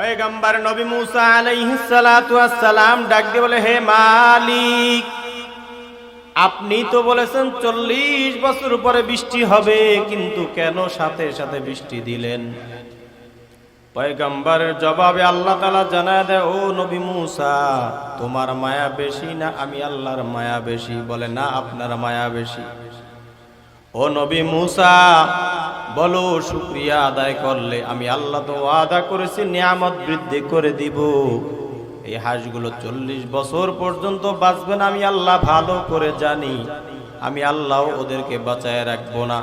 পয়গম্বর নবী মুসা আলাইহিস সালাতু সালাম ডাক দিয়ে বলে, হে মালিক, আপনি তো বলেছেন চল্লিশ বছর পরে বৃষ্টি হবে, কিন্তু কেন সাথে সাথে বৃষ্টি দিলেন? পয়গম্বরের জবাবে আল্লাহ তালা জানায় দেয়, ও নবী মুসা, তোমার মায়া বেশি না, আমি আল্লাহর মায়া বেশি। বলে, না, আপনার মায়া বেশি। ও নবী মুসা, বলো শুক্রিয়া আদায় করলে আমি আল্লাহ তো আদা করেছি, নিয়ামত বৃদ্ধি করে দিব। এই হাঁসগুলো চল্লিশ বছর পর্যন্ত বাঁচবে না, আমি আল্লাহ ভালো করে জানি। আমি আল্লাহ ওদেরকে বাঁচায় রাখব না।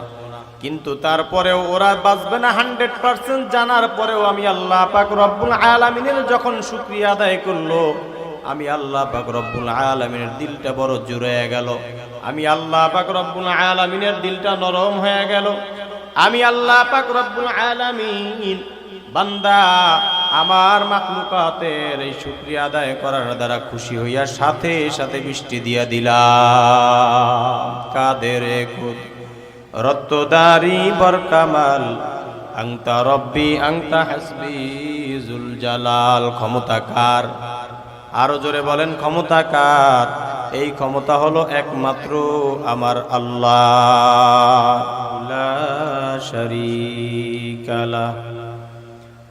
কিন্তু তারপরেও ওরা বাঁচবে না, হান্ড্রেড পার্সেন্ট জানার পরেও আমি আল্লাহ পাক রব্বুল আলামিনের যখন শুক্রিয়া আদায় করল আমি আল্লাহ পাক রব্বুল আলামিনের দিলটা বড় জুড়ে গেল। আমি আল্লাহ পাক রব্বুল আলামিনের দিলটা নরম হয়ে গেল। আমি আল্লাহ পাক রব্বুল আলামিন বান্দা, আমার মাকলুকাতের এই শুক্রিয়া আদায় করার দ্বারা খুশি হইয়া সাথে সাথে বৃষ্টি দিয়া দিলাম। কাদের রত্তদারি বরকামাল। আংতা রব্বি, আংতা হাসবি, জুল জালাল ক্ষমতাকার আরো জোরে বলেন ক্ষমতাকার এই ক্ষমতা হলো একমাত্র আমার আল্লাহ লা শারীকা লাহ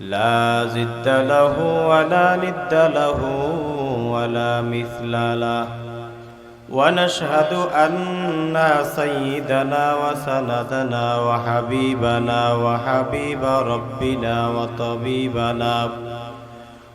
لا زد له ولا ند له ولا مثل له ونشهد أن سيدنا وسندنا وحبيبنا وحبيب ربنا وطبيبنا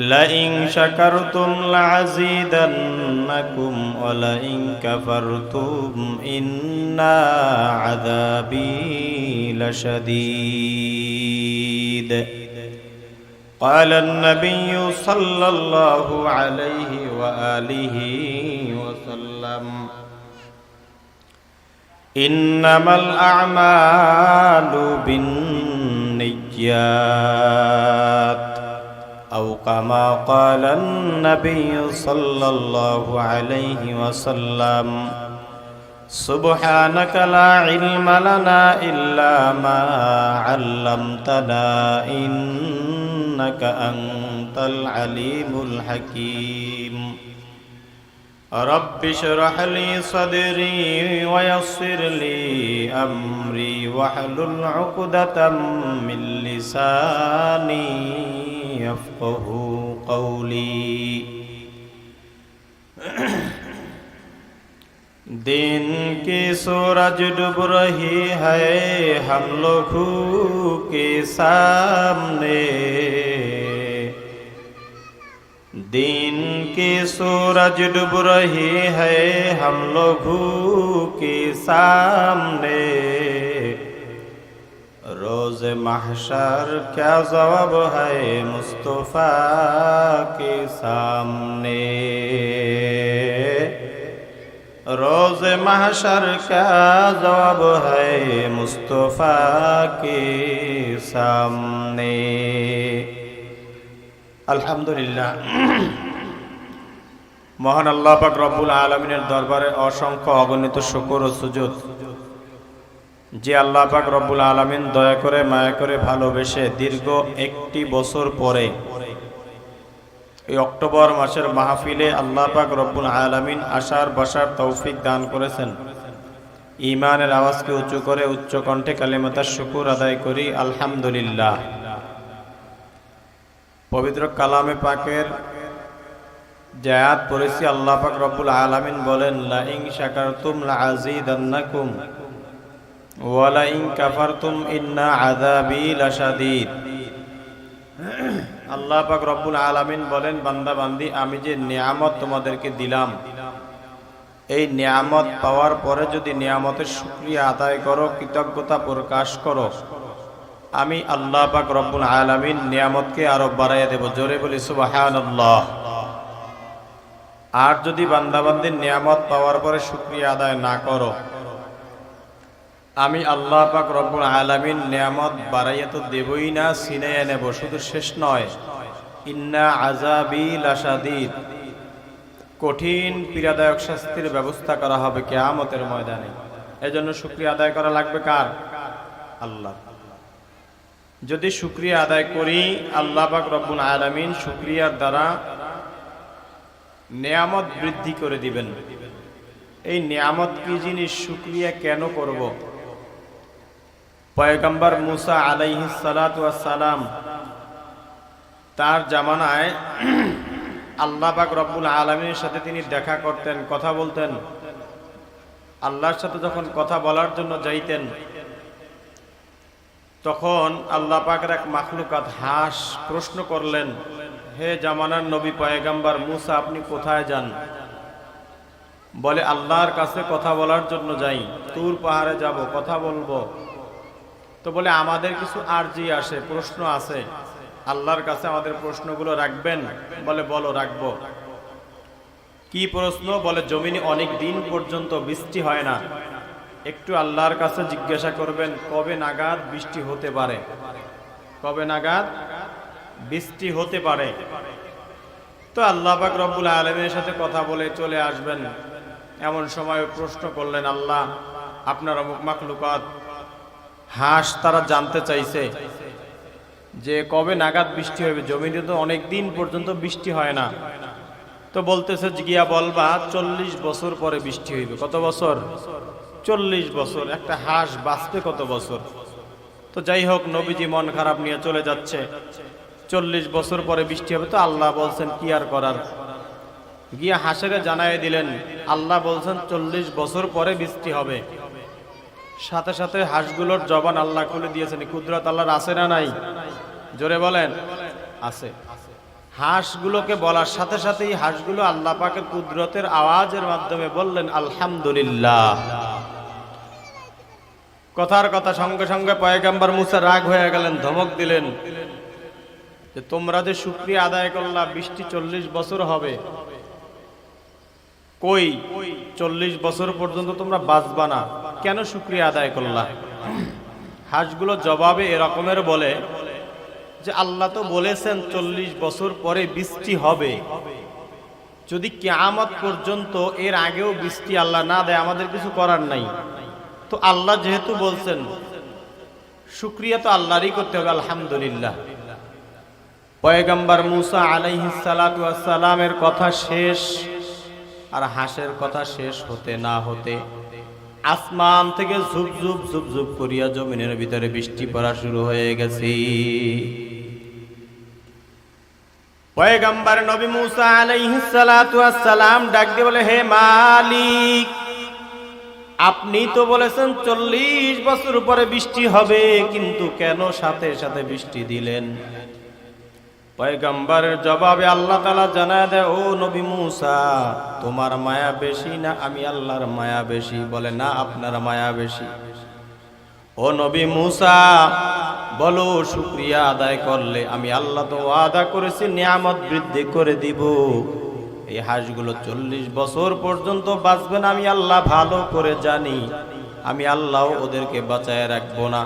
لئن شكرتم لعزيدنكم ولئن كفرتم إن عذابي لشديد قال النبي صلى الله عليه وآله وسلم إنما الأعمال بالنيات أو كما قال النبي صلى الله عليه وسلم سبحانك لا علم لنا إلا ما علمتنا إنك أنت العليم الحكيم رب اشرح لي صدري ويسر لي أمري واحلل عقدة من لساني يفقه قولي दिन की सूरज डूब रही है हम लोगों के सामने दिन की सूरज डूब रही है हम लोगों के सामने রোজে মাহশার ক্যা জবাব হায় মুস্তফা কে সামনে? রোজে মাহশার ক্যা জবাব হায় মুস্তফা কে সামনে? আলহামদুলিল্লাহ। মহান আল্লাহ পাক রব্বুল আলমিনের দরবারে অসংখ্য অগণিত শুকুর ও সুযোগ যে আল্লাহ পাক রব্বুল আলমিন দয়া করে, মায়া করে ভালোবেসে দীর্ঘ একটি বছর পরে এই অক্টোবর মাসের মাহফিলে আল্লাহ পাক রব্বুল আলমিন আশার বসার তৌফিক দান করেছেন। ইমানের আওয়াজকে উঁচু করে উচ্চ কণ্ঠে কালিমাতার শুকুর আদায় করি, আলহামদুলিল্লাহ। পবিত্র কালামে পাকের জায়াত পড়েছি, আল্লাহ পাক রব্বুল আলামিন বলেন লা ইন শাকারতুম লা আযীদান্নাকুম ওয়া লা কাফারতুম ইন্না আযাবি লাশাদীদ। আল্লাহ পাক রব্বুল আলামিন বলেন, বান্দা, বান্দি, আমি যে নিয়ামত তোমাদেরকে দিলাম, এই নিয়ামত পাওয়ার পরে যদি নিয়ামতের শুকরিয়া আদায় করো, কৃতজ্ঞতা প্রকাশ করো, আমি আল্লাহ পাক রব্বুল আলামিন নিয়ামতকে আরও বাড়াইয়া দেব। জোরে বলি, সুবহানাল্লাহ। আর যদি বান্দাবান্দির নিয়ামত পাওয়ার পরে শুকরিয়া আদায় না করো আমি আল্লাহ পাক রব্বুল আলামিন নিয়ামত বাড়াইয়া তো দেবই না সিনাইয়া নেব শুধু শেষ নয়। ইন্না আজাবি লাশাদিদ। কঠিন পীড়াদায়ক শাস্তির ব্যবস্থা করা হবে কেয়ামতের ময়দানে। এজন্য শুকরিয়া আদায় করা লাগবে কার? আল্লাহ। যদি শুকরিয়া আদায় করি, আল্লাহ পাক রব্বুল আলামিন শুকরিয়ার দ্বারা নিয়ামত বৃদ্ধি করে দিবেন। এই নিয়ামত কি জিনিস? শুকরিয়া কেন করব? পয়গম্বর মুসা আলাইহি সালাম তার জামানায় আল্লাহ পাক রব্বুল আলমীর সাথে তিনি দেখা করতেন, কথা বলতেন। আল্লাহর সাথে যখন কথা বলার জন্য যাইতেন, তখন আল্লাহ পাকের এক মাখলুকাত হাঁস প্রশ্ন করলেন, হে জামানার নবী পয়গাম্বার মুসা, আপনি কোথায় যান? বলে, আল্লাহর কাছে কথা বলার জন্য যাই। তুর পাহাড়ে যাব, কথা বলব। তো বলে, আমাদের কিছু আরজি আসে, প্রশ্ন আছে। আল্লাহর কাছে আমাদের প্রশ্নগুলো রাখবেন? বলে, বলো, রাখব। কি প্রশ্ন? বলে, জমিনে অনেক দিন পর্যন্ত বৃষ্টি হয় না। একটু আল্লাহর কাছে জিজ্ঞাসা করবেন, কবে নাগাদ বৃষ্টি হতে পারে? কবে নাগাদ? বৃষ্টি হতে পারে। তো আল্লাহ পাক রব্বুল আলমের সাথে কথা বলে চলে আসবেন। এমন সময় প্রশ্ন করলেন, আল্লাহ, আপনার অমুক মাকলুকাত হাঁস তারা জানতে চাইছে যে কবে নাগাদ বৃষ্টি হবে? জমিতে তো অনেক দিন পর্যন্ত বৃষ্টি হয় না। তো বলতেছে, গিয়া বলবা চল্লিশ বছর পরে বৃষ্টি হইবে। কত বছর? চল্লিশ বছর। একটা হাঁস বাঁচবে কত বছর? তো যাই হোক, নবীজি মন খারাপ নিয়ে চলে যাচ্ছে। চল্লিশ বছর পরে বৃষ্টি হবে তো আল্লাহ বলছেন, কি আর করার? গিয়া হাঁসেরে জানাই দিলেন, আল্লাহ বলছেন, চল্লিশ বছর পরে বৃষ্টি হবে। সাথে সাথে হাঁসগুলোর জবান আল্লাহ খুলে দিয়েছেন কুদরত আল্লাহর আছে না নাই? জোরে বলেন? আছে। হাঁসগুলোকে বলার সাথে সাথেই হাঁসগুলো আল্লাহ পাকের কুদরতের আওয়াজের মাধ্যমে বললেন, আলহামদুলিল্লাহ। কথার কথা সঙ্গে সঙ্গে পয়গাম্বার মুসা রাগ হয়ে গেলেন, ধমক দিলেন যে, তোমরা যে শুক্রিয়া আদায় করলা, বৃষ্টি চল্লিশ বছর হবে। কই? চল্লিশ বছর পর্যন্ত তোমরা বাঁচবা না। কেন শুক্রিয়া আদায় করলা? হাঁসগুলো জবাবে এরকমের বলে যে, আল্লাহ তো বলেছেন চল্লিশ বছর পরে বৃষ্টি হবে। যদি কেয়ামত পর্যন্ত এর আগেও বৃষ্টি আল্লাহ না দেয়, আমাদের কিছু করার নাই। তো আল্লাহ যেহেতু বলছেন, শুক্রিয়া তো আল্লাহরই করতে হবে, আলহামদুলিল্লাহ। পয়গম্বর মুসা আলাইহিসালামের কথা শেষ, আর হাঁসের কথা শেষ হতে না হতে আসমান থেকে ঝুপ ঝুপ ঝুপ ঝুপ করিয়া জমিনের ভিতরে বৃষ্টি পড়া শুরু হয়ে গেছে। পয়গম্বর নবী মুসা আলাইহিস সালাতু সালাম ডাক দিয়ে বলে, হে মালিক, আপনি তো বলেছেন চল্লিশ বছর পরে বৃষ্টি হবে, কিন্তু কেন সাথে সাথে বৃষ্টি দিলেন? পয়গম্বরের জবাবে আল্লাহ তালা জানায় দেয়, ও নবী মুসা, তোমার মায়া বেশি না আমি আল্লাহর মায়া বেশি? বলে, না, আপনার মায়া বেশি। ও নবী মুসা, বলো, শুক্রিয়া আদায় করলে আমি আল্লাহ তো আদা করেছি, নিয়ামত বৃদ্ধি করে দিব। এই হাঁসগুলো চল্লিশ বছর পর্যন্ত বাঁচবে না, আমি আল্লাহ ভালো করে জানি। আমি আল্লাহ ওদেরকে বাঁচায় রাখব না।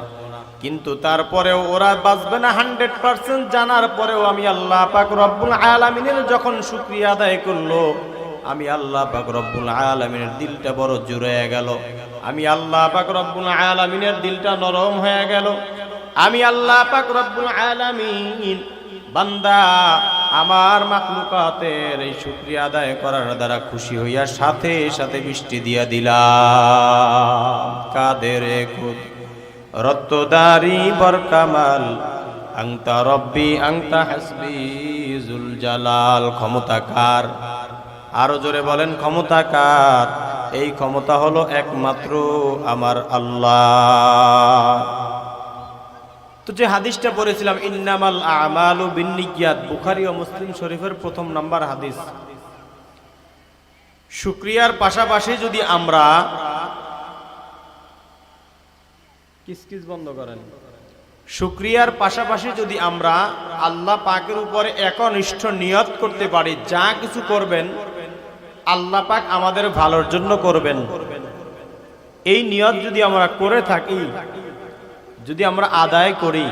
কিন্তু তারপরেও ওরা বাঁচবে না হান্ড্রেড পার্সেন্ট। জানার পরেও আমি আল্লাহ পাক রব্বুল আলমিনের যখন শুক্রিয়া আদায় করল, আমি আল্লাহ পাক রব্বুল আলমিনের দিলটা বড় জুড়ে গেল। আমি আল্লাহ পাক রব্বুল আলমিনের দিলটা নরম হয়ে গেল। আমি আল্লাহ পাক রব্বুল আলমিন বান্দা, আমার মাকলুকাতের এই শুক্রিয়া আদায় করার দ্বারা খুশি হইয়া সাথে সাথে বৃষ্টি দিয়া দিলাম। কাদের খুদ রত্তদারি বরকামাল আংতা রব্বি, আংতা হাসবি, জুল জালাল, ক্ষমতাকার। আরও জোরে বলেন ক্ষমতা কার এই ক্ষমতা হলো একমাত্র আমার আল্লাহ। তো যে হাদিসটা পড়েছিলাম, ইন্নামাল আমালু বিন্নিয়াত বুখারি ও মুসলিম শরীফের প্রথম নাম্বার হাদিস। শুক্রিয়ার পাশাপাশি যদি আমরা কিসকিস বন্ধ করেন। শুক্রিয়ার পাশাপাশি যদি আমরা আল্লাহ পাকের উপরে একনিষ্ঠ নিয়ত করতে পারি, যা কিছু করবেন, আল্লাহ পাক আমাদের ভালোর জন্য করবেন। এই নিয়ত যদি আমরা করে থাকি, যদি আমরা আদায় করি,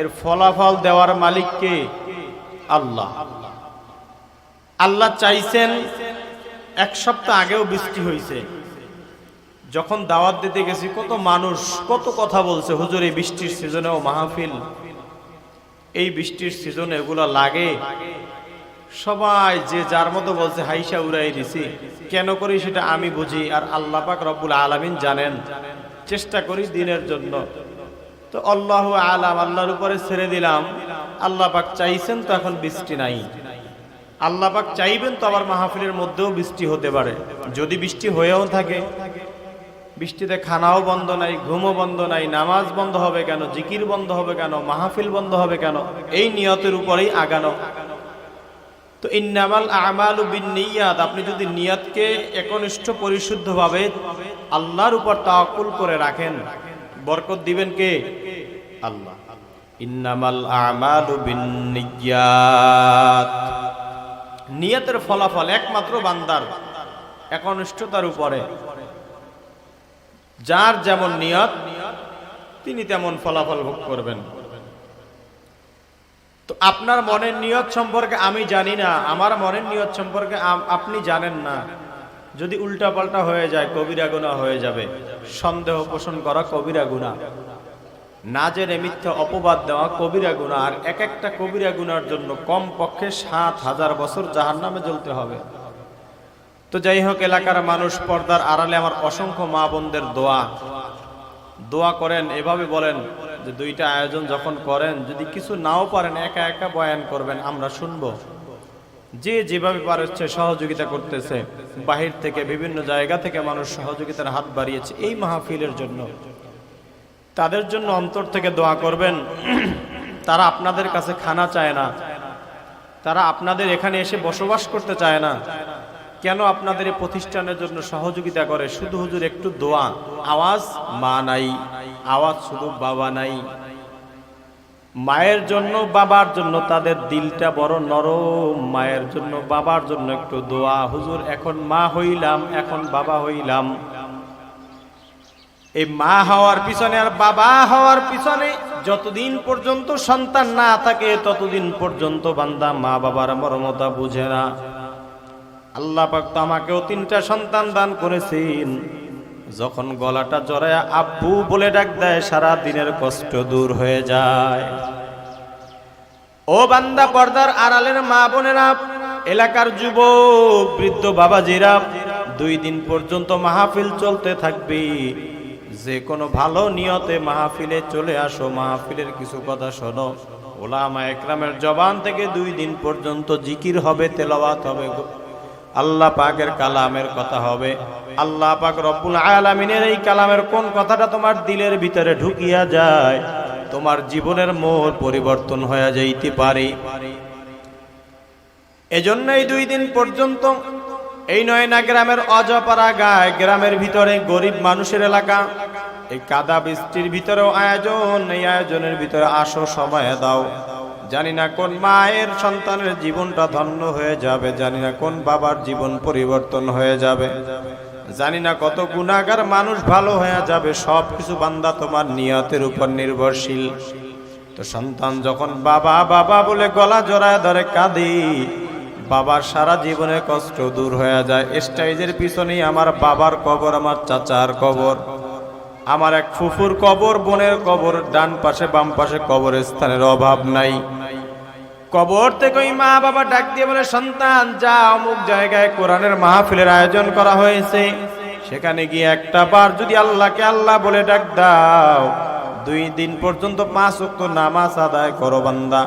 এর ফলাফল দেওয়ার মালিককে আল্লাহ। আল্লাহ চাইছেন, এক সপ্তাহ আগেও বৃষ্টি হয়েছে যখন দাওয়াত দিতে গেছি, কত মানুষ, কত কথা বলছে, হুজুর, এই বৃষ্টির সিজনেও মাহফিল। এই বৃষ্টির সিজনে এগুলো লাগে। সবাই যে যার মতো বলছে, হাইসা উড়াই দিছি। কেন করি সেটা আমি বুঝি, আর আল্লাহ পাক রব্বুল আলামিন জানেন। চেষ্টা করি দিনের জন্য। তো আল্লাহ আলাম, আল্লাহর উপরে ছেড়ে দিলাম। আল্লাহ পাক চাইছেন তো এখন বৃষ্টি নাই। আল্লাহ পাক চাইবেন তো আবার মাহফিলের মধ্যেও বৃষ্টি হতে পারে। যদি বৃষ্টি হয়েও থাকে বৃষ্টিতে খানাও বন্ধ নাই, ঘুমও বন্ধ নাই, নামাজ বন্ধ হবে কেন, জিকির বন্ধ হবে কেন, মাহফিল বন্ধ হবে কেন, এই নিয়তের উপরেই আগানো। তো ইন্নামাল আমালু বিন্নিয়াত, আপনি যদি নিয়তকে একনিষ্ঠ পরিশুদ্ধভাবে আল্লাহর উপর তাওয়াক্কুল করে রাখেন, বরকত দিবেন কে? আল্লাহ। ইন্নামাল আমালু নিয়তের ফলাফল একমাত্র বান্দার, একনিষ্ঠতার উপরে। যার যেমন নিয়ত, তিনি তেমন ফলাফল ভোগ করবেন। তো আপনার মনের নিয়ত সম্পর্কে আমি জানি না, আমার মনের নিয়ত সম্পর্কে আপনি জানেন না। যদি উল্টা পাল্টা হয়ে যায়, কবিরা গুণা হয়ে যাবে। সন্দেহ পোষণ করা কবিরা গুণা না জেনে মিথ্যা অপবাদ দেওয়া কবিরা গুণা আর এক একটা কবিরা গুনার জন্য কম পক্ষে সাত হাজার বছর জাহার নামে জ্বলতে হবে। তো যাই হোক, এলাকার মানুষ পর্দার আড়ালে আমার অসংখ্য মা বোনদের দোয়া। দোয়া করেন, এভাবে বলেন যে দুইটা আয়োজন যখন করেন, যদি কিছু নাও পারেন, একা একা বয়ান করবেন, আমরা শুনব। যে যেভাবে পারছে, সহযোগিতা করতেছে। বাহির থেকে, বিভিন্ন জায়গা থেকে মানুষ সহযোগিতার হাত বাড়িয়েছে এই মাহফিলের জন্য। তাদের জন্য অন্তর থেকে দোয়া করবেন, তারা আপনাদের কাছে খানা চায় না। তারা আপনাদের এখানে এসে বসবাস করতে চায় না। কেন আপনাদের এই প্রতিষ্ঠানের জন্য সহযোগিতা করে? শুধু হুজুর, একটু দোয়া। আওয়াজ? মা নাই। আওয়াজ শুধু বাবা নাই। মায়ের জন্য, বাবার জন্য তাদের দিলটা বড় নরম। মায়ের জন্য, বাবার জন্য একটু দোয়া। হুজুর, এখন মা হইলাম, এখন বাবা হইলাম। এই মা হওয়ার পিছনে আর বাবা হওয়ার পিছনে যতদিন পর্যন্ত সন্তান না থাকে, ততদিন পর্যন্ত বান্দা মা বাবার মর্মতা বুঝে না। আল্লাহ পাক তো আমাকেও তিনটা সন্তান দান করেছেন। যখন গলাটা জড়ায় আব্বু বলে ডাক দেয়, সারা দিনের কষ্ট দূর হয়ে যায়। ও বান্দা, পর্দার আড়ালের মা বোনেরা, এলাকার যুবক, বৃদ্ধ বাবাজিরা, দুই দিন পর্যন্ত মাহফিল চলতে থাকবে। যে কোনো ভালো নিয়তে মাহফিলে চলে আসো। মাহফিলের কিছু কথা শোনো। ওলামা একরামের জবান থেকে দুই দিন পর্যন্ত জিকির হবে, তেলাওয়াত হবে। আল্লাহ পাকের কালামের কথা হবে। আল্লাহ পাক রব্বুল আলামিনের এই কালামের কোন কথাটা তোমার দিলের ভিতরে ঢুকিয়া যায়? তোমার জীবনের মোড় পরিবর্তন হয়ে যাইতে পারে। এজন্য এই দুই দিন পর্যন্ত এই নয়না গ্রামের অজপাড়া গায়, গ্রামের ভিতরে গরিব মানুষের এলাকা, এই কাদা বৃষ্টির ভিতরেও আয়োজন, এই আয়োজনের ভিতরে আসো সময় দাও। জানি না কোন মায়ের সন্তানের জীবনটা ধন্য হয়ে যাবে জানি না কোন বাবার জীবন পরিবর্তন হয়ে যাবে জানি না কত গুণাগার মানুষ ভালো হয়ে যাবে সব কিছু বান্দা তোমার নিয়তের উপর নির্ভরশীল। তো সন্তান যখন বাবা বাবা বলে গলা জড়ায় ধরে কাঁদি, বাবার সারা জীবনের কষ্ট দূর হয়ে যায়। স্টাইজের পিছনেই আমার বাবার কবর, আমার চাচার কবর। আমার এক ফুফুর কবর, বোনের কবর, ডান পাশে, বাম পাশে কবরের স্থানের অভাব নাই। কবর থেকে ওই মা বাবা ডাক দিয়ে বলে, সন্তান যা অমুক জায়গায় কোরআনের মাহফিলের আয়োজন করা হয়েছে। সেখানে গিয়ে একটা বার যদি আল্লাহকে আল্লাহ বলে ডাক দাও, দুই দিন পর্যন্ত পাঁচ ওয়াক্ত নামাজ আদায় করো বান্দা।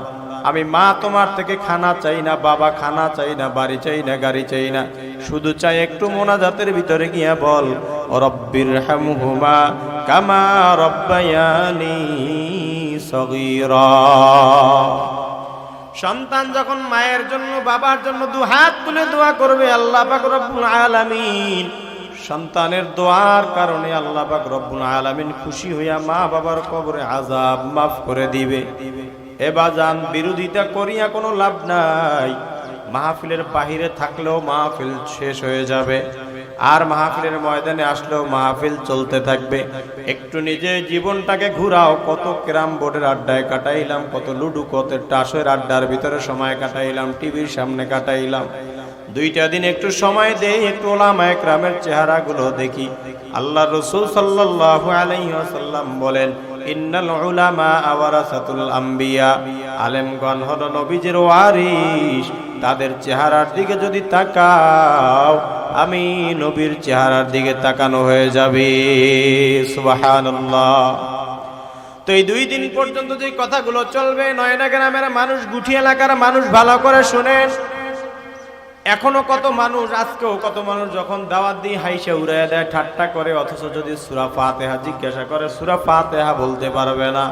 আমি মা তোমার থেকে খানা চাই না, বাবা খানা চাই না, বাড়ি চাই না, গাড়ি চাই না। শুধু চাই একটু মোনাজাতের ভিতরে গিয়া বল রব্বির হামহুমা কামা রব্বায়ানি সগীরা। সন্তান যখন মায়ের জন্য, বাবার জন্য দু হাত তুলে দোয়া করবে, আল্লাহ পাক রব্বুল আলামিন। সন্তানের দোয়ার কারণে আল্লাহ পাক রব্বুল আলামিন খুশি হইয়া মা বাবার কবরে আজাব মাফ করে দিবে। এ বাজান বিরোধিতা করিয়া কোনো লাভ নাই। মাহফিলের বাহিরে থাকলেও মাহফিল শেষ হয়ে যাবে। আর মাহফিলের ময়দানে আসলেও মাহফিল চলতে থাকবে। একটু নিজে জীবনটাকে ঘুরাও, কত ক্যারাম বোর্ডের আড্ডায় কাটাইলাম, কত লুডু, কত টাসের আড্ডার ভিতরে সময় কাটাইলাম, টিভির সামনে কাটাইলাম। দুইটা দিন একটু সময় দেই, একটু ওলামায় ক্রামের চেহারাগুলো দেখি। আল্লাহ রসুল সাল্লাল্লাহু আলাইহি ওয়াসাল্লাম বলেন, ইন্নাল আম্বিয়া। আলেমগণ হল নবীজির ওয়ারিস তাদের চেহারার দিকে যদি তাকাও, আমি নবীর চেহারার দিকে তাকানো হয়ে যাবে। তো এই দুই দিন পর্যন্ত যে কথাগুলো চলবে নয়না গ্রামের মানুষ, গুঠি এলাকার মানুষ, ভালো করে শোনেন। এখনও কত মানুষ, আজকেও কত মানুষ যখন দাওয়াত দিয়ে হাইসে উড়াইয়া দেয়, ঠাট্টা করে, অথচ যদি সুরা ফাতেহা জিজ্ঞাসা করে, সুরা ফাতেহা বলতে পারবে না।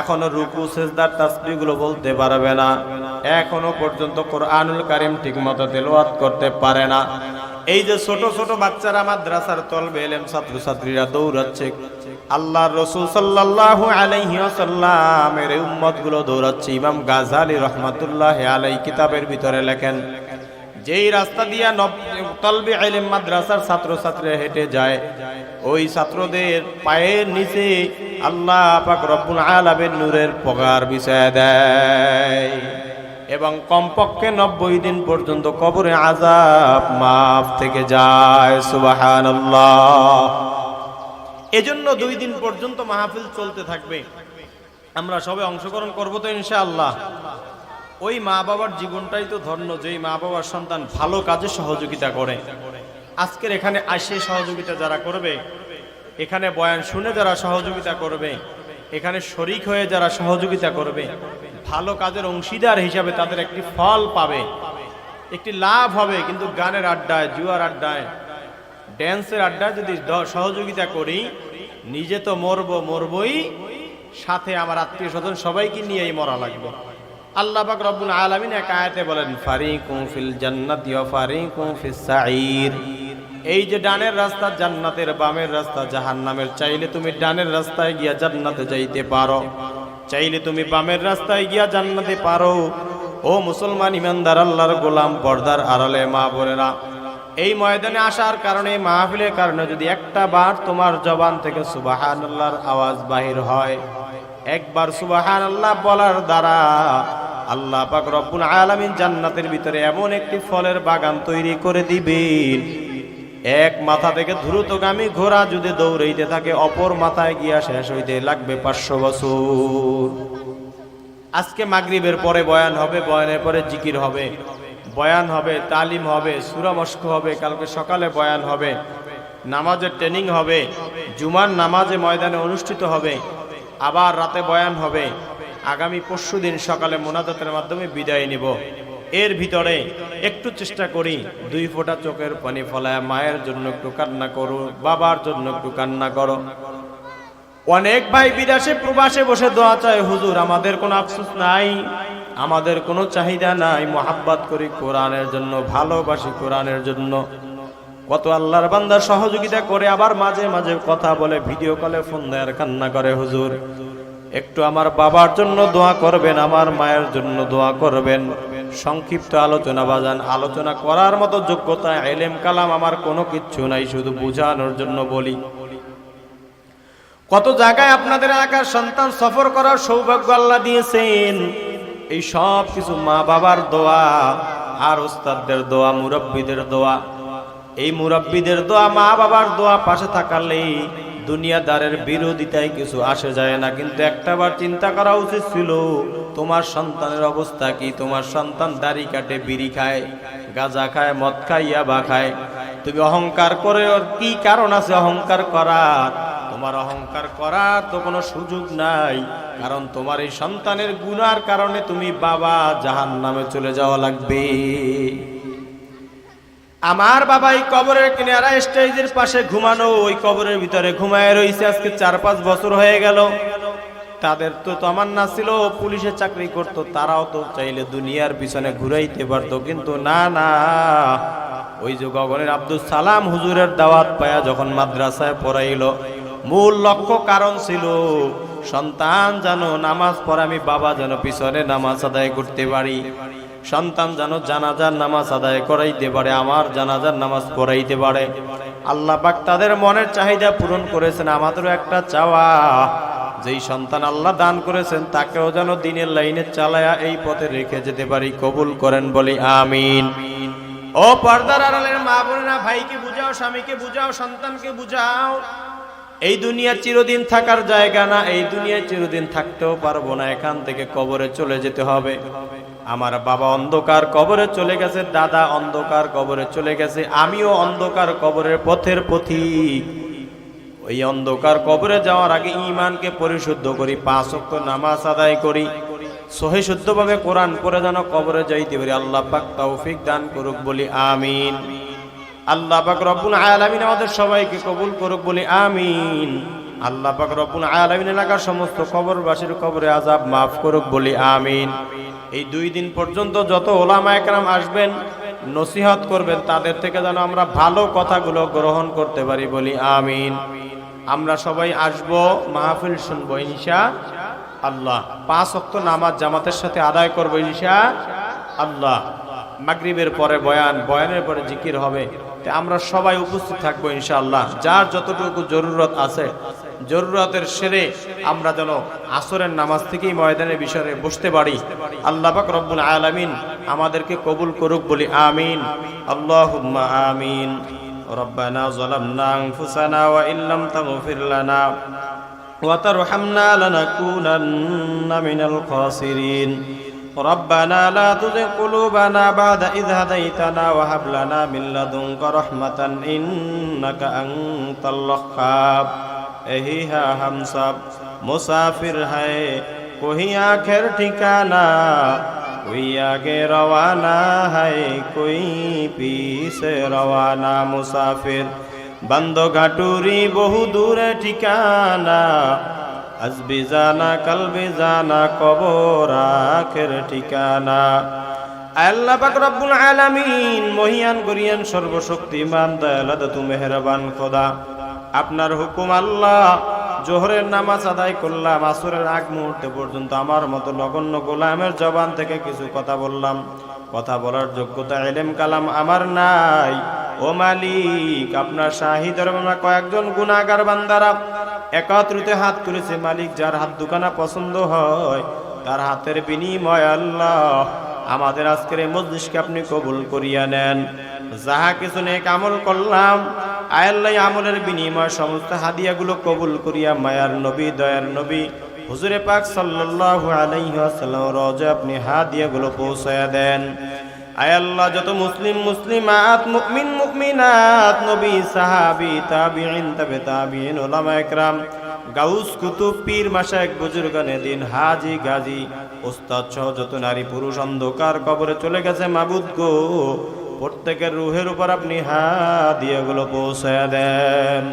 এখনও রুকু, সেজদার তাসবিগুলো বলতে পারবে না। এখনও পর্যন্ত কোরআনুল কারিম ঠিকমতো তেলাওয়াত করতে পারে না। এই যে ছোট ছোট বাচ্চারা মাদ্রাসার তলবে এলেম ছাত্রছাত্রীরা দৌড়াচ্ছে, আল্লাহর রসুল সাল্লাল্লাহু আলাইহি ওয়াসাল্লামের এই উম্মতগুলো দৌড়াচ্ছে। ইমাম গাজালি রহমাতুল্লাহ আলাই কিতাবের ভিতরে লেখেন, যেই রাস্তা দিয়া তলবে আইলেম মাদ্রাসার ছাত্রছাত্রীরা হেঁটে যায়, ওই ছাত্রদের পায়ের নিচে আল্লাহ পাক রব্বুল আলামিন নূরের পগার বিছায় দেয়। এবং কমপক্ষে নব্বই দিন পর্যন্ত কবরে আজাব মাফ থেকে যায়, সুবহানাল্লাহ। এজন্য দুই দিন পর্যন্ত মাহফিল চলতে থাকবে। আমরা সবে অংশগ্রহণ করব তো ইনশাআল্লাহ। ওই মা বাবার জীবনটাই তো ধন্য, যেই মা বাবার সন্তান ভালো কাজে সহযোগিতা করে। আজকের এখানে আসে সহযোগিতা যারা করবে, এখানে বয়ান শুনে যারা সহযোগিতা করবে, এখানে শরিক হয়ে যারা সহযোগিতা করবে ভালো কাজের অংশীদার হিসাবে তাদের একটি ফল পাবে। একটি লাভ হবে, কিন্তু গানের আড্ডায়, জুয়ার আড্ডায়, ড্যান্সের আড্ডায় যদি সহযোগিতা করি, নিজে তো মরবো মরবই, সাথে আমার আত্মীয় স্বজন সবাইকে নিয়েই মরা লাগবে। আল্লাহ পাক রব্বুল আলামিন এক আয়াতে বলেন, ফারিকুম ফিল জান্নাতি ওয়া ফারিকুম ফিস সাঈর। এই যে ডানের রাস্তা জান্নাতের বামের রাস্তা, জাহান্নামের চাইলে তুমি ডানের রাস্তায় গিয়া জান্নাতে যাইতে পারো। চাইলে তুমি বামের রাস্তায় গিয়া জান্নাতে পারো। ও মুসলমান ইমানদার, আল্লাহর গোলাম, পর্দার আড়ালে মা বোনেরা, এই ময়দানে আসার কারণে, মাহফিলের কারণে যদি একটা বার তোমার জবান থেকে সুবাহান আল্লাহর আওয়াজ বাহির হয়, একবার সুবাহান আল্লাহ বলার দ্বারা আল্লাহ পাক রব্বুল আলামিন জান্নাতের ভিতরে এমন একটি ফলের বাগান তৈরি করে দিবেন। এক মাথা থেকে দ্রুতগামী ঘোড়া যদি দৌড়াইতে থাকে, অপর মাথায় গিয়া শেষ হইতে লাগবে পাঁচশো বছর। আজকে মাগরিবের পরে বয়ান হবে, বয়ানের পরে জিকির হবে। বয়ান হবে, তালিম হবে সুরামস্ক হবে, কালকে সকালে বয়ান হবে। নামাজের ট্রেনিং হবে, জুমার নামাজে ময়দানে অনুষ্ঠিত হবে, আবার রাতে বয়ান হবে। আগামী পরশু দিন সকালে মোনাজাতের মাধ্যমে বিদায় নিব। এর ভিতরে একটু চেষ্টা করি, দুই ফোঁটা চোখের পানি ফলায়, মায়ের জন্য একটু কান্না করো, বাবার জন্য একটু কান্না করো। অনেক ভাই বিদেশে, প্রবাসে বসে দোয়া চায়, হুজুর, আমাদের কোনো আফসোস নাই, আমাদের কোনো চাহিদা নাই, মোহাব্বত করি কোরআনের জন্য, ভালোবাসি কোরআনের জন্য। কত আল্লাহর বান্দা সহযোগিতা করে, আবার মাঝে মাঝে কথা বলে, ভিডিও কলে ফোন দেয়ার কান্না করে, হুজুর একটু আমার বাবার জন্য দোয়া করবেন, আমার মায়ের জন্য দোয়া করবেন। সংক্ষিপ্ত আলোচনা বাজান, আলোচনা করার মতো যোগ্যতা, এলেম, কালাম আমার কোনো কিচ্ছু নাই, শুধু বুঝানোর জন্য বলি। কত জায়গায় আপনাদের এলাকার সন্তান সফর করার সৌভাগ্য আল্লাহ দিয়েছেন। এই সব কিছু মা বাবার দোয়া, আর ওস্তাদদের দোয়া, মুরব্বীদের দোয়া। এই মুরব্বীদের দোয়া, মা বাবার দোয়া পাশে থাকালে দুনিয়াদারের বিরোধিতায় কিছু আসে যায় না, কিন্তু একটাবার চিন্তা করা উচিত ছিল, তোমার সন্তানের অবস্থা কি? তোমার সন্তান দাড়ি কাটে, বিড়ি খায়, গাঁজা খায়, মদ খায়, ইয়াবা খায়। তুমি অহংকার করে ওর কি কারণ আছে অহংকার করার? তোমার অহংকার করার তো কোনো সুযোগ নাই, কারণ তোমার এই সন্তানের গুনার কারণে তুমি বাবা জাহান নামে চলে যাওয়া লাগবে। আমার বাবা এই কবরের কিনারা স্টেজের পাশে ঘুমানো, ওই কবরের ভিতরে ঘুমায় রয়েছে আজকে চার পাঁচ বছর হয়ে গেল। তাদের তো তামান্না ছিল পুলিশে চাকরি করত, তারাও তো চাইলে দুনিয়ার পিছনে ঘুরাইতে পারতো, কিন্তু না না। ওই যে গগনের আব্দুল সালাম হুজুরের দাওয়াত পায়া যখন মাদ্রাসায় পড়াইল, মূল লক্ষ্য কারণ ছিল, সন্তান যেন নামাজ পড়ে, আমি বাবা যেন পিছনে নামাজ আদায় করতে পারি। সন্তান যেন জানাজার নামাজ আদায় করাইতে পারে, আমার জানাজার নামাজ পড়াইতে পারে। আল্লাহ পাক তাদের মনের চাহিদা পূরণ করেছেন, আমাদেরও একটা চাওয়া। যেই সন্তান আল্লাহ দান করেছেন, তাকেও যেন দিনের লাইনে চালায়া এই পথে রেখে যেতে পারি, কবুল করেন বলি, আমিন। ও পর্দার আড়ালের মা বোনেরা, ভাইকে বুঝাও, স্বামীকে বুঝাও, সন্তানকে বুঝাও। এই দুনিয়া চিরদিন থাকার জায়গা না, এই দুনিয়ায় চিরদিন থাকতেও পারব না, এখান থেকে কবরে চলে যেতে হবে। আমার বাবা অন্ধকার কবরে চলে গেছে, দাদা অন্ধকার কবরে চলে গেছে, আমিও অন্ধকার কবরের পথের পথিক। ওই অন্ধকার কবরে যাওয়ার আগে ইমানকে পরিশুদ্ধ করি, পাঁচ অক্ট নামাজ আদায় করি। সহি শুদ্ধভাবে কোরআন পরে যেন কবরে যাইতে পারি, আল্লাহ পাক তৌফিক দান করুক বলি, আমিন। আল্লাহ পাক রব্বুল আলামিন আমাদের সবাইকে কবুল করুক বলি, আমিন। আল্লাহ পাক রব্বুল আলামিন এলাকার সমস্ত কবরবাসীর কবরে আজাব মাফ করুক বলি, আমিন। এই দুই দিন পর্যন্ত যত ওলামা একরাম আসবেন, নসিহত করবেন, তাদের থেকে যেন আমরা ভালো কথাগুলো গ্রহণ করতে পারি বলি আমিন। আমরা সবাই আসব, মাহফিল শুনব, ইনশা আল্লাহ। পাঁচ অক্ত নামাজ জামাতের সাথে আদায় করব, ইনশা আল্লাহ। মাগরিবের পরে বয়ান, বয়ানের পরে জিকির হবে। আমরা সবাই উপস্থিত থাকব ইনশাআল্লাহ যার যতটুকু জরুরত আছে জরুরতের সেরে আমরা যেন আসরের নামাজ থেকেই ময়দানের বিষয়ে বসতে পারি আল্লাহ পাক রব্বুল আলামিন আমাদেরকে কবুল করুক বলি আমিন আল্লাহুম্মা আমিন ربنا ظلمنا أنفسنا وإن لم تغفر لنا وترحمنا لنكونن من الخاسرين ربنا لا تزغ قلوبنا بعد إذ هديتنا وهب لنا من لدنك رحمة إنك أنت الوهاب यही है हम सब मुसाफिर है कोई आखिर ठिकाना कोई आगे रवाना है कोई पीछे रवाना मुसाफिर बंदो घाटूरी बहु दूर ठिकाना আজ বি জানা কাল বি জানা কবর আখের ঠিকানা আল্লাহ পাক রব্বুল আলামিন মহিয়ান গরিয়ান সর্বশক্তিমান দয়ালাদ তু মেহেরবান খোদা আপনার হুকুম আল্লাহ। জোহরের নামাজ আদায় করলাম, আসরের আগ মুহূর্তে পর্যন্ত আমার মতো নগণ্য গোলামের জবান থেকে কিছু কথা বললাম। কথা বলার যোগ্যতা, এলেম কালাম আমার নাই। ও মালিক, আপনার শাহী দরবারে কয়েকজন গুনাহগার বান্দারা একত্রিত হাত তুলেছে। মালিক, যার হাত দুখানা পছন্দ হয়, তার হাতের বিনিময় আল্লাহ। আমাদের আজকের এই আপনি কবুল করিয়া নেন। যাহা কিছু নেক আমল করলাম আয়াল্লাহ আমলের বিনিময় সমস্ত হাদিয়াগুলো কবুল করিয়া মায়ার নবী, দয়ার নবী, হুজুরে পাক সাল্লাল্লাহু আলাইহি ওয়াসাল্লাম রোজে আপনি হাদিয়াগুলো পৌঁছায়া দেন। আয়াল্লাহ, যত মুসলিম মুসলিমাত, মুমিন মুমিনাত, নবী, সাহাবী, তাবিঈন, তাবে তাবিঈন, উলামা একরাম, গাউস কুতুব, পীর মাশায়েখ বুজুর্গানে দিন হাজি, গাজী ওস্তাদ সহ যত নারী পুরুষ অন্ধকার কবরে চলে গেছে, মাবুদ গো প্রত্যেকের রুহের উপর আপনি হাদিয়াগুলো পৌঁছায়া দেন।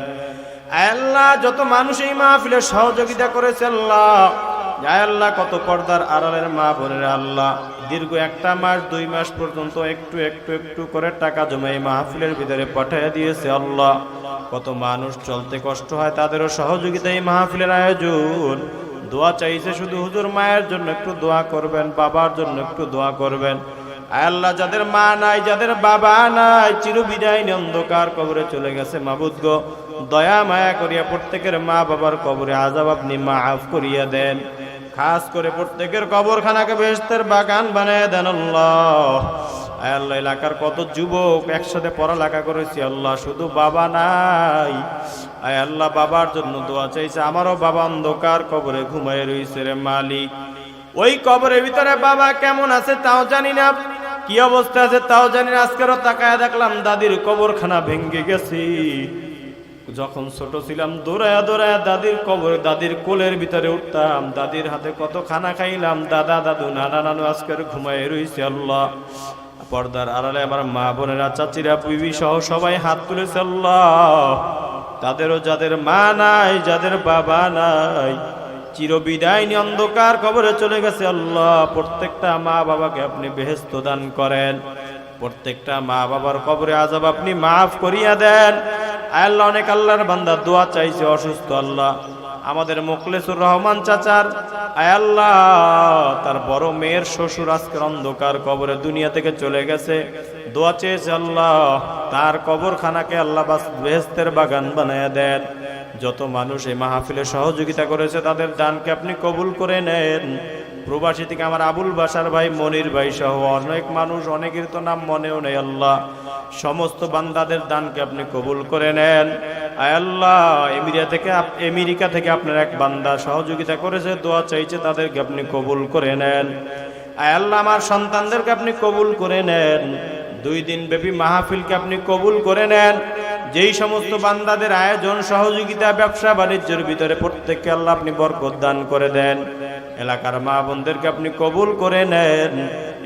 আল্লাহ যত মানুষ এই মাহফিলে সহযোগিতা করেছে, আল্লাহ। আল্লাহ, কত পর্দার আড়ালের মা বোনের আল্লাহ। দীর্ঘ একটা মাস, দুই মাস পর্যন্ত একটু একটু একটু করে টাকা জমে এই মাহফিলের ভিতরে পাঠিয়ে দিয়েছে আল্লাহ। কত মানুষ চলতে কষ্ট হয়, তাদেরও সহযোগিতা এই মাহফিলের আয়োজন। দোয়া চাইছে শুধু হুজুর মায়ের জন্য একটু দোয়া করবেন, বাবার জন্য একটু দোয়া করবেন। আল্লাহ, যাদের মা নাই, যাদের বাবা নাই, চিরবিদায় অন্ধকার কবরে চলে গেছে। মাবুদ গো, দয়া, মায়া করিয়া প্রত্যেকের মা বাবার কবরে আজাব আপনি মাফ করিয়া দেন। খাস করে প্রত্যেকের কবরখানাকে বেহেশতের বাগান বানায় দেন আল্লাহ। আল্লাহ, এলাকার কত যুবক একসাথে পড়ালেখা করেছি আল্লাহ, শুধু বাবা নাই। আয় আল্লাহ, বাবার জন্য দোয়া চাইছে, আমারও বাবা অন্ধকার কবরে ঘুমায় রয়েছে রে মালিক। ওই কবরের ভিতরে বাবা কেমন আছে তাও জানি না। কি অবস্থা আছে তাও জানি আজকেরও তাকায় দেখলাম দাদির কবরখানা ভেঙ্গে গেছি। যখন ছোট ছিলাম, দৌড়ায়া দৌড়ায়া দাদির কবর, দাদির কোলের ভিতরে উঠতাম। দাদির হাতে কত খানা খাইলাম। দাদা, দাদু, নানা, নানু আজকের ঘুমায় রইছে আল্লাহ। পর্দার আড়ালে আমার মা, বোনেরা, চাচিরা, বিবি সহ সবাই হাত তুলেছে আল্লাহ। তাদেরও যাদের মা নাই, যাদের বাবা নাই চিরবিদায়নী অন্ধকার কবরে চলে গেছে আল্লাহ। প্রত্যেকটা মা বাবাকে আপনি বেহেস্ত দান করেন। প্রত্যেকটা মা বাবার কবরে আজাব আপনি মাফ করিয়া দেন। আল্লাহ, অনেক আল্লাহর বান্দা দোয়া চাইছে, অসুস্থ আল্লাহ। আমাদের মুখলেসুর রহমান চাচার, আয় আল্লাহ, তার বড় মেয়ের শ্বশুর আজকের অন্ধকার কবরে দুনিয়া থেকে চলে গেছে। দোয়া চেয়েছে আল্লাহ, তার কবরখানাকে আল্লাহ বেহেস্তের বাগান বানায় দেন। যত মানুষ এই মাহফিলে সহযোগিতা করেছে, তাদের দানকে আপনি কবুল করে নেন। প্রবাসী থেকে আমার আবুল বাসার ভাই, মনির ভাই সহ অনেক মানুষ, অনেকের তো নাম মনেও নেই, আল্লাহ। সমস্ত বান্দাদের দানকে আপনি কবুল করে নেন। আল্লাহ, এমিরিয়া থেকে আমেরিকা থেকে আপনার এক বান্দা সহযোগিতা করেছে, দোয়া চাইছে তাদেরকে আপনি কবুল করে নেন। আল্লাহ, আমার সন্তানদেরকে আপনি কবুল করে নেন। দুই দিন ব্যাপী মাহফিলকে আপনি কবুল করে নেন। যেই সমস্ত বান্দাদের আয়োজন, সহযোগিতা, ব্যবসা, বাণিজ্যের ভিতরে প্রত্যেককে আল্লাহ আপনি বরকত দান করে দেন। এলাকার মা বোনদেরকে আপনি কবুল করে নেন।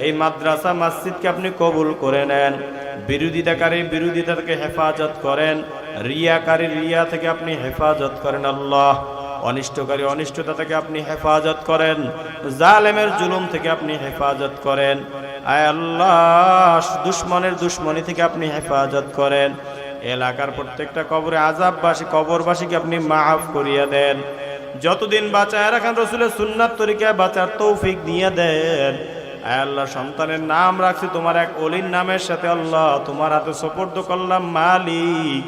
এই মাদ্রাসা, মসজিদকে আপনি কবুল করে নেন। বিরোধিতাকারী বিরোধিতা থেকে হেফাজত করেন। রিয়াকারী রিয়া থেকে আপনি হেফাজত করেন আল্লাহ। অনিষ্টকারী অনিষ্টতা থেকে আপনি হেফাজত করেন। জালেমের জুলুম থেকে আপনি হেফাজত করেন। আয় আল্লাহ, দুশ্মনের দুশ্মনী থেকে আপনি হেফাজত করেন। এলাকার প্রত্যেকটা কবরে আজাববাসী কবরবাসীকে আপনি মাফ করিয়া দেন। যতদিন বাঁচায় রাখেন, রসুলের সুন্নাত তরিকায় বাঁচার তৌফিক দিয়ে দেন। আল্লাহ, সন্তানের নাম রাখছি, তোমার এক অলির নামের সাথে আল্লাহ, তোমার হাতে সোপর্দ করলাম মালিক।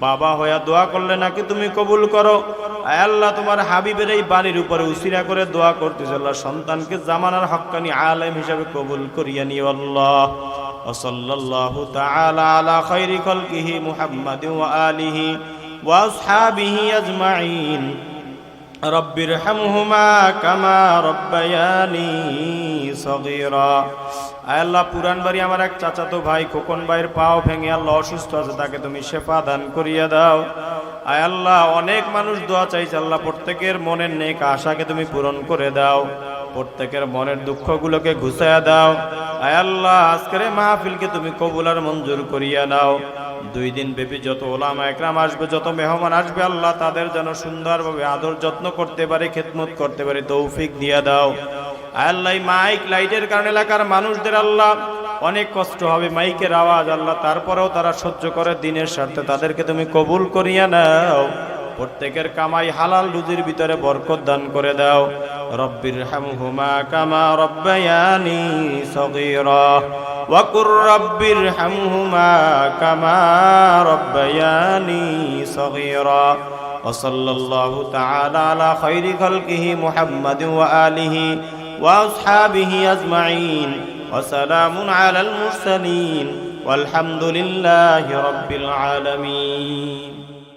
বাবা হইয়া দোয়া করলে নাকি তুমি কবুল করো। আল্লাহ, তোমার হাবিবের এই বাণীর উপরে উসিরা করে দোয়া করতেছে। আল্লাহ, সন্তানকে জামানার হক্কানি আলেম হিসাবে কবুল করিয়া নিও আল্লাহ। وصلى الله تعالى على خير خلقه محمد وآله وأصحابه أجمعين رب ارحمهما كما ربياني صغيرا আয় আল্লাহ পুরান বাড়ি আমার এক চাচাতো ভাই খোকন ভাইয়ের পাও ভেঙে আল্লাহ অসুস্থ আছে তাকে তুমি শেফা দান করিয়া দাও আয় আল্লাহ অনেক মানুষ দোয়া চাইছে আল্লাহ প্রত্যেকের মনের নেক আশাকে তুমি পূরণ করে দাও প্রত্যেকের মনের দুঃখগুলোকে ঘুষাইয়া দাও। আয় আল্লাহ, আজকের মাহফিলকে তুমি কবুল আর মঞ্জুর করিয়া নাও। দুই দিন ব্যাপী যত ওলামা একরাম আসবে, যত মেহমান আসবে, আল্লাহ তাদের যেন সুন্দরভাবে আদর যত্ন করতে পারে, খেদমত করতে পারে, তৌফিক দিয়া দাও। আয় আল্লাহ মাইক লাইটের কারণে এলাকার মানুষদের আল্লাহ অনেক কষ্ট হবে। মাইকের আওয়াজ আল্লাহ, তারপরেও তারা সহ্য করে দিনের স্বার্থে। তাদেরকে তুমি কবুল করিয়া নাও। প্রত্যেকের কামাই হালাল রুজির ভিতরে বরকত দান করে দাও রব্বির হামহুমা কামা রব্বায়ানি সগীরা ওয়াকুর রব্বির হামহুমা কামা রব্বায়ানি সগীরা وصلى الله تعالى على خير خلقه محمد وآله وأصحابه أجمعين وسلام على المرسلين والحمد لله رب العالمين